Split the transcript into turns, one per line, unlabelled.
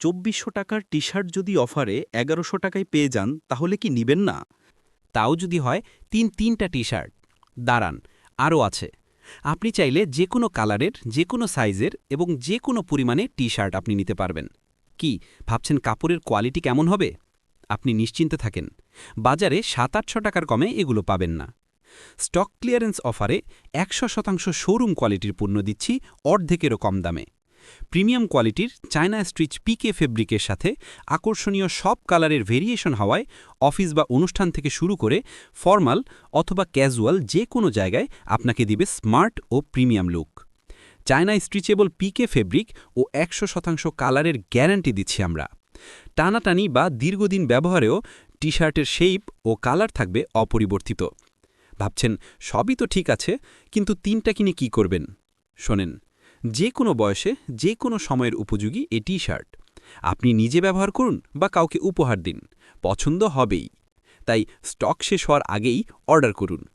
চব্বিশশো টাকার T shirt যদি অফারে এগারোশো টাকায় পেয়ে যান, তাহলে কি নিবেন না?
তাও যদি হয়, তিন তিনটা টি শার্ট দাঁড়ান, আরও আছে। আপনি চাইলে যে কোনো কালারের, যে কোনো সাইজের এবং যে কোনো পরিমাণে টি শার্ট আপনি নিতে পারবেন। কি, ভাবছেন কাপড়ের কোয়ালিটি কেমন হবে? আপনি নিশ্চিন্তে থাকেন। বাজারে সাত আটশো টাকার কমে এগুলো পাবেন না। স্টক ক্লিয়ারেন্স অফারে একশো শতাংশ শোরুম কোয়ালিটির পণ্য দিচ্ছি, অর্ধেকেরও কম দামে। প্রিমিয়াম কোয়ালিটির চায়না স্ট্রিচ পিকে ফেব্রিকের সাথে আকর্ষণীয় সব কালারের ভেরিয়েশন হওয়ায় অফিস বা অনুষ্ঠান থেকে শুরু করে ফর্মাল অথবা ক্যাজুয়াল যে কোনো জায়গায় আপনাকে দিবে স্মার্ট ও প্রিমিয়াম লুক। চায়না স্ট্রিচেবল পিকে ফেব্রিক ও একশো শতাংশ কালারের গ্যারান্টি দিচ্ছি আমরা। টানাটানি বা দীর্ঘদিন ব্যবহারেও টি শার্টের শেপ ও কালার থাকবে অপরিবর্তিত। ভাবছেন, সবই তো ঠিক আছে, কিন্তু তিনটা কিনে কি করবেন? শোনেন যে কোনো বয়সে যে কোনো সময়ের উপযোগী এ টি শার্ট। আপনি নিজে ব্যবহার করুন বা কাউকে উপহার দিন। পছন্দ হবেই। তাই স্টক শেষ হওয়ার আগেই অর্ডার করুন।